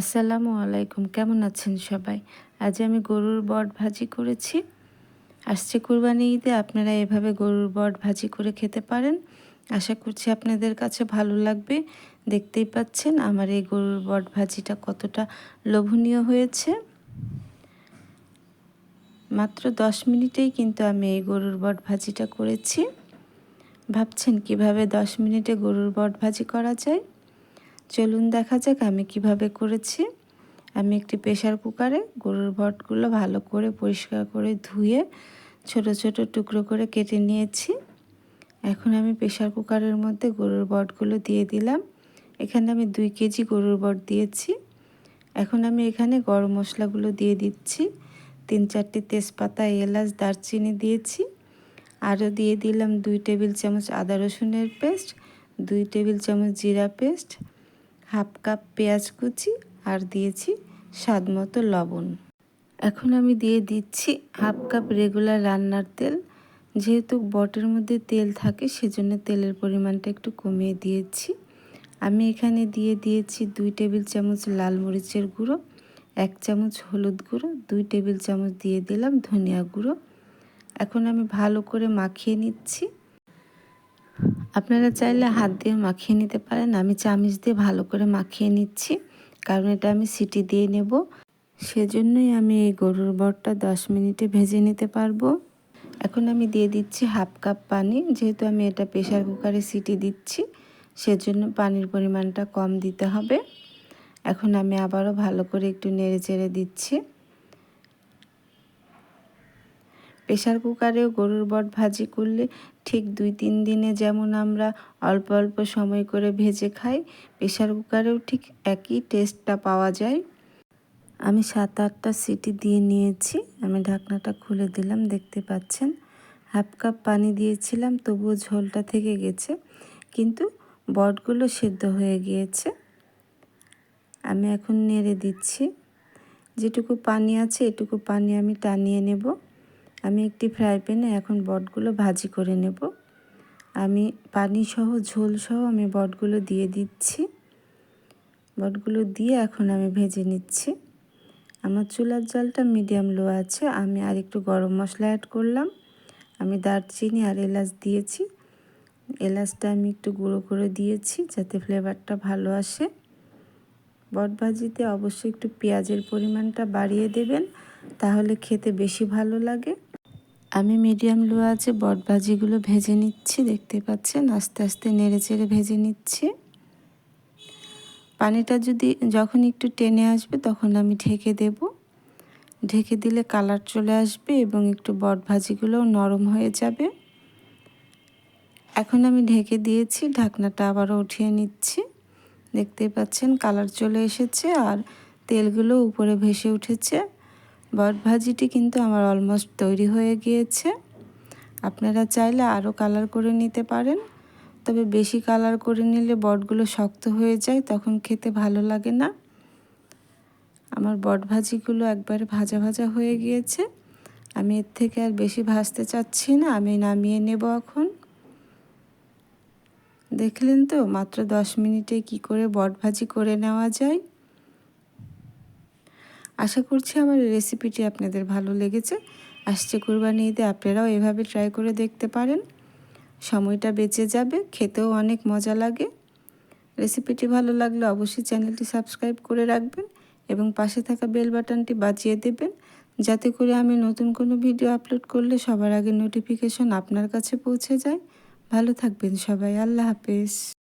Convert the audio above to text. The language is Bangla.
আসসালামু আলাইকুম, কেমন আছেন সবাই? আজ আমি গরুর বট ভাজি করেছি। আসছে কুরবানি ঈদে, আপনারা এভাবে গরুর বট ভাজি করে খেতে পারেন। আশা করছি আপনাদের কাছে ভালো লাগবে। দেখতেই পাচ্ছেন আমার এই গরুর বট ভাজিটা কতটা লোভনীয় হয়েছে। মাত্র দশ মিনিটেই কিন্তু আমি এই গরুর বট ভাজিটা করেছি। ভাবছেন কীভাবে দশ মিনিটে গরুর বট ভাজি করা যায়? চলুন দেখা যাক আমি কীভাবে করেছি। আমি একটি প্রেশার কুকারে গরুর ভটগুলো ভালো করে পরিষ্কার করে ধুয়ে ছোট ছোট টুকরো করে কেটে নিয়েছি। এখন আমি প্রেশার কুকারের মধ্যে গরুর বটগুলো দিয়ে দিলাম। এখানে আমি দুই কেজি গরুর বট দিয়েছি। এখন আমি এখানে গরম মশলাগুলো দিয়ে দিচ্ছি। তিন চারটি তেজপাতা, এলাচ, দারচিনি দিয়েছি। আরও দিয়ে দিলাম দুই টেবিল চামচ আদা রসুনের পেস্ট, দুই টেবিল চামচ জিরা পেস্ট হাফ কাপ পেঁয়াজ কুচি আর দিয়েছি স্বাদ মতো লবণ। এখন আমি দিয়ে দিচ্ছি হাফ কাপ রেগুলার রান্নার তেল। যেহেতু বটের মধ্যে তেল থাকে, সেজন্য তেলের পরিমাণটা একটু কমিয়ে দিয়েছি। আমি এখানে দিয়ে দিয়েছি দুই টেবিল চামচ লাল মরিচের গুঁড়ো, এক চামচ হলুদ গুঁড়ো, দুই টেবিল চামচ দিয়ে দিলাম ধনিয়া গুঁড়ো। এখন আমি ভালো করে মাখিয়ে নিচ্ছি। আপনারা চাইলে হাত দিয়ে মাখিয়ে নিতে পারেন। আমি চামিচ দিয়ে ভালো করে মাখিয়ে নিচ্ছি, কারণ এটা আমি সিটি দিয়ে নেব। সেজন্যই আমি এই গরুর বটটা দশ মিনিটে ভেজে নিতে পারব। এখন আমি দিয়ে দিচ্ছি হাফ কাপ পানি, যেহেতু আমি এটা প্রেশার কুকারে সিটি দিচ্ছি, সেজন্য পানির পরিমাণটা কম দিতে হবে। এখন আমি আবারও ভালো করে একটু নেড়ে চেড়ে দিচ্ছি। প্রেশার কুকারেও গরুর বট ভাজি করলে ঠিক দুই তিন দিনে যেমন আমরা অল্প অল্প সময় করে ভেজে খাই প্রেশার কুকারেও ঠিক একই টেস্টটা পাওয়া যায়। আমি সাত আটটা সিটি দিয়ে নিয়েছি, আমি ঢাকনাটা খুলে দিলাম, দেখতে পাচ্ছেন? হাফ কাপ পানি দিয়েছিলাম, তবুও ঝোলটা থেকে গেছে, কিন্তু বটগুলো সেদ্ধ হয়ে গিয়েছে। আমি এখন নেড়ে দিচ্ছি। যেটুকু পানি আছে, এটুকু পানি আমি টানিয়ে নেব। আমি একটি ফ্রাই প্যানে এখন বটগুলো ভাজি করে নেব। আমি পানি সহ ঝোল সহ আমি বটগুলো দিয়ে দিচ্ছি। বটগুলো দিয়ে এখন আমি ভেজে নিচ্ছি। আমার চুলার জলটা মিডিয়াম লো আছে, আমি আর একটু গরম মশলা অ্যাড করলাম। আমি দারচিনি আর এলাচ দিয়েছি। এলাচটা আমি একটু গুঁড়ো করে দিয়েছি যাতে ফ্লেভারটা ভালো আসে। বট ভাজিতে অবশ্যই একটু পেঁয়াজের পরিমাণটা বাড়িয়ে দেবেন, তাহলে খেতে বেশি ভালো লাগে। আমি মিডিয়াম লো আছে বট ভাজিগুলো ভেজে নিচ্ছি, দেখতে পাচ্ছেন? আস্তে আস্তে নেড়ে চেড়ে ভেজে নিচ্ছি। পানিটা যদি, যখন একটু টেনে আসবে, তখন আমি ঢেকে দেব। ঢেকে দিলে কালার চলে আসবে এবং একটু বট ভাজিগুলোও নরম হয়ে যাবে। এখন আমি ঢেকে দিয়েছি, ঢাকনাটা আবারও উঠিয়ে নিচ্ছি। দেখতে পাচ্ছেন, কালার চলে এসেছে আর তেলগুলো উপরে ভেসে উঠেছে। বট ভাজিটি কিন্তু আমার অলমোস্ট তৈরি হয়ে গিয়েছে। আপনারা চাইলে আরও কালার করে নিতে পারেন। তবে বেশি কালার করে নিলে বটগুলো শক্ত হয়ে যায়, তখন খেতে ভালো লাগে না। আমার বট ভাজিগুলো একবারে ভাজা ভাজা হয়ে গিয়েছে। আমি এর থেকে আর বেশি ভাজতে চাচ্ছি না, আমি নামিয়ে নেব এখন। দেখলেন তো, মাত্র দশ মিনিটে কি করে বট ভাজি করে নেওয়া যায়? আশা করছি আমার রেসিপিটি আপনাদের ভালো লেগেছে। আসছে কোরবানি ঈদে, আপনারাও এভাবে ট্রাই করে দেখতে পারেন। সময়টা বেঁচে যাবে, খেতেও অনেক মজা লাগে। রেসিপিটি ভালো লাগলে অবশ্যই চ্যানেলটি সাবস্ক্রাইব করে রাখবেন এবং পাশে থাকা বেল বাটনটি বাজিয়ে দেবেন, যাতে করে আমি নতুন কোনো ভিডিও আপলোড করলে সবার আগে নোটিফিকেশন আপনার কাছে পৌঁছে যায়। ভালো থাকবেন সবাই, আল্লাহ হাফেজ।